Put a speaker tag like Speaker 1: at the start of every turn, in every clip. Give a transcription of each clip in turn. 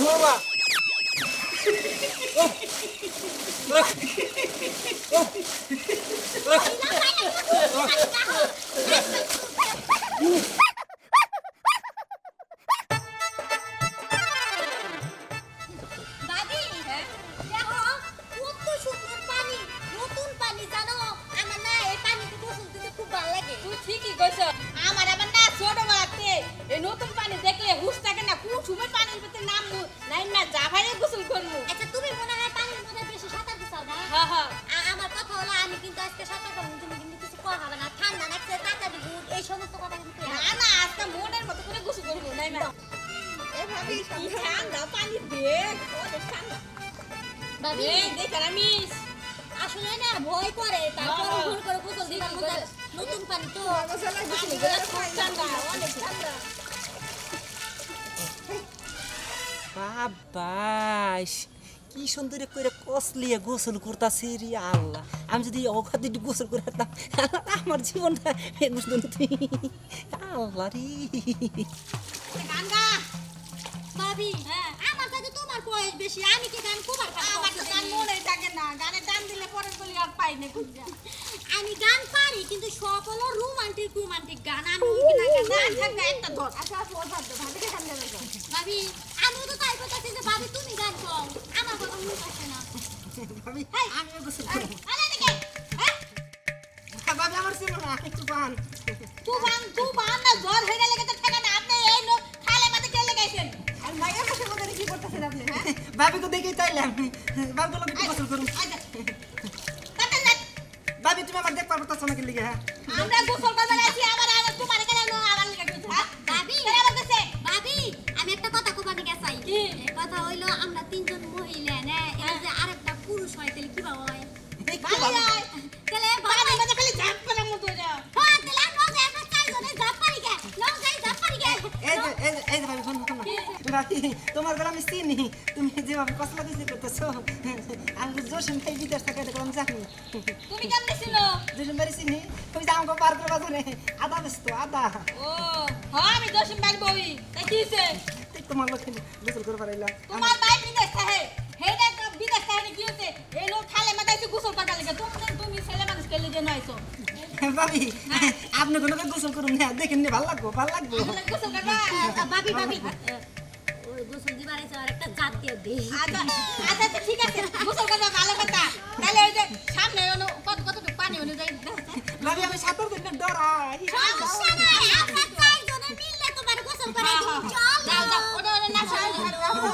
Speaker 1: Toma! Oh! Oh! Oh! কিন্তু আজকে সাঁতার তুমি কিন্তু কিছু করা না। ঠান্ডা লাগছে টাকা দিব এই সমস্ত কথা কিন্তু
Speaker 2: না। না আজকে মনের মতো করে গোসল করব নাই না
Speaker 3: এভাবেই
Speaker 2: ঠান্ডা। পানি দেখ ঠান্ডা।
Speaker 1: ভাবি।
Speaker 2: এই আমি
Speaker 1: আসলে না ভয় করে তারপর। ভুল করে গোসল নতুন পানি তো।
Speaker 2: ঠান্ডা অনেক ঠান্ডা।
Speaker 4: বাবাস কি সুন্দর করে কসলিয়ে গোসল করতাছি রে আল্লাহ। আমি যদি অখাদি গোসল করে আসতাম আমার জীবনটা বুঝতো তুই। আল্লাহ রে।
Speaker 1: ভাবি
Speaker 2: হ্যাঁ।
Speaker 1: আমার কাছে তোমার বয়স বেশি আমি কি গান কুমার
Speaker 2: আমার তো গান মনে থাকে না গানে টান দিলে পরে বলি আর পাই না
Speaker 1: আমি গান পারি কিন্তু সব হলো রোমান্টিক রোমান্টিক গান। আমি কি না গান
Speaker 2: গান থাকবে একটা ধর।
Speaker 3: আচ্ছা গাবে তো।
Speaker 1: ভাবি আমি তো তাই যে ভাবি তুমি গান গাও আমার কথা মুখ আসে না
Speaker 4: ভাবি আমি গোসল করব ভাবি আমার ছিল না একটু
Speaker 2: তুফান তুফান না জ্বর হয়ে গেলে তো ঠেকা না আপনি এই লোক খালে মাঝে গেলে গেছেন।
Speaker 3: আর মাইয়া বসে মধ্যে কি করতেছেন আপনি
Speaker 4: ভাবিকে দেখেই তাইলে আমি। ভাবি লোক একটু গোসল করুন ভাবি তুমি আমার দেখ পারব তার সঙ্গে লিগে হ্যাঁ?
Speaker 2: আমরা গোসল করতে আছি আমার আর তোমার কেন আমার লেগে গেছে হ্যাঁ?
Speaker 1: ভাবি।
Speaker 2: কেন আমার কাছে
Speaker 1: ভাবি আমি একটা কথা কোবানি গেছাই
Speaker 2: কি?
Speaker 1: কথা হইল আমরা তিনজন
Speaker 4: তোমার গলা আমি চিনি তুমি যেভাবে কসলা দিতে করতেছো আমি জোশন ভাই বিদেশ থেকে আমি জানি
Speaker 2: তুমি কেমনে ছিল
Speaker 4: জোশন বাড়ি চিনি ওই যে আমাকে পার করে বাজারে আদা ব্যস্ত আদা
Speaker 2: ও হ্যাঁ আমি দশম বাড়ি বই তাই কি হইছে?
Speaker 4: তোমার লোক গোসল করে পারাইলাম
Speaker 2: তোমার ভাই বিদেশ থাকে হেডা বিদেশ থাকে কি হচ্ছে গোসল করার লেগে তুমি তুমি ছেলে মানুষ কে লেগে নয়ছো
Speaker 4: ভাবি আপনি কোনো গোসল করুন না দেখেন নি ভালো লাগবো ভালো লাগবো।
Speaker 2: গোসল করবা
Speaker 1: আচ্ছা, ভাবি ভাবি। ওই গোসল দিবার এসে আর একটা জাত দিয়ে দে।
Speaker 2: আচ্ছা আচ্ছা আচ্ছা, ঠিক আছে। গোসল করবা ভালো কথা। তাহলে ওই যে সামনে কত কতটুকু পানি অনুযায়ী
Speaker 4: ভাবি আমি সাঁতার ডরাই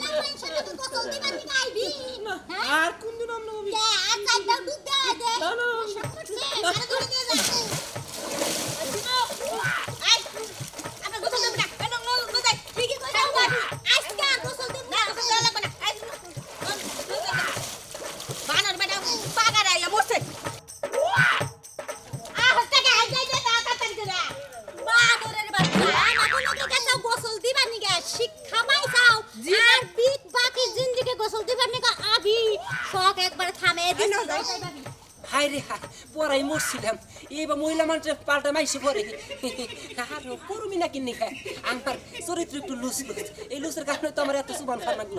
Speaker 1: Yeah.
Speaker 4: হাই রে হাই পড়াই মরছিলাম। এইবার মহিলা মানুষের পাল্টা মাইসে পরে। আর করুমি না কিনে খায় আমার চরিত্র একটু লুজ লুজ এই লুজের কারণে তো আমার এত সুবান খারাপ লাগল।